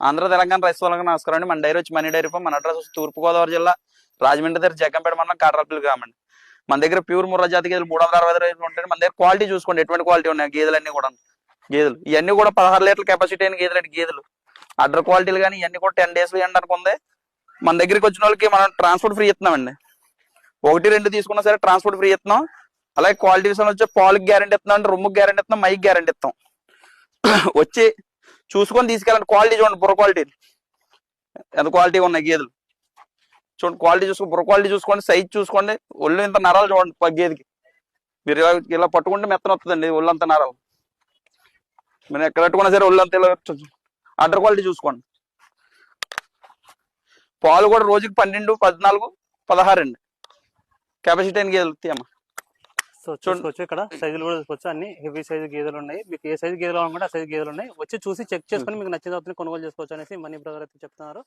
Andhra Telangana rice వాళ్ళకి నమస్కారం అండి. మన డైరీ వచ్చి మనీ డైరీ ఫామ్. మన అడ్రస్ వచ్చి తూర్పుగోదావరి జిల్లా రాజమండ్రి దగ్గర జగ్గంపేట మండలం కాట్రాపల్లి గ్రామండి మన దగ్గర ప్యూర్ ముర్రా జాతి గేదెలు మూడు వందల అరవై రైతులు ఉంటాయి మన దగ్గర క్వాలిటీ చూసుకోండి. ఎటువంటి క్వాలిటీ ఉన్నాయి గేదెలన్నీ కూడా. గేదెలు. ఇవన్నీ కూడా పదహారు లీటర్ల కెపాసిటీ అయిన గేదెలు గేదెలు. అడ్డర్ క్వాలిటీలు కానీ ఇవన్నీ కూడా టెన్ డేస్ ఎండడానికి మన దగ్గరికి వచ్చిన వాళ్ళకి మనం ట్రాన్స్పోర్ట్ ఫ్రీ ఇస్తున్నామండి. ఒకటి రెండు తీసుకున్నా సరే ట్రాన్స్పోర్ట్ ఫ్రీ ఇస్తున్నాం. అలాగే క్వాలిటీ విషయంలో వచ్చి పాలకి గ్యారెంటీ ఇస్తున్నాం అంటే రొమ్ముకి గ్యారెంటీ ఇస్తున్నాం మైక్ గ్యారెంటీ ఇస్తాం. వచ్చి చూసుకొని తీసుకెళ్ళండి. క్వాలిటీ చూడండి బుర్ర క్వాలిటీ ఎంత క్వాలిటీ ఉన్నాయి గేదెలు. చూడండి క్వాలిటీ చూసుకో బుర్ర క్వాలిటీ చూసుకోండి సైజ్ చూసుకోండి. ఒళ్ళు ఇంత నరాలు చూడండి గేదెకి. మీరు ఇలా ఇలా పట్టుకుంటే మెత్తన వస్తుందండి ఒళ్ళు అంత నరాలు. మీరు ఎక్కడ పెట్టుకున్నా సరే ఒళ్ళు అంత ఇలా అడ్డర్ క్వాలిటీ చూసుకోండి. పాలు కూడా రోజుకి పన్నెండు పద్నాలుగు పదహారు అండి కెపాసిటీ అని గేదెలు తీయమ్మా. సో చూసుకోవచ్చు. ఇక్కడ సైజులు కూడా చూసుకోవచ్చు. అన్ని హెవీ సైజు గేదెలు ఉన్నాయి. మీకు ఏ సైజు గేదెలు అనుకుంటే ఆ సైజు గేదెలు ఉన్నాయి. వచ్చి చూసి చెక్ చేసుకొని మీకు నచ్చిన తర్వాత కొనుగోలు చేసుకోవచ్చు అనేసి మనీ బ్రదర్ అయితే చెప్తున్నారు.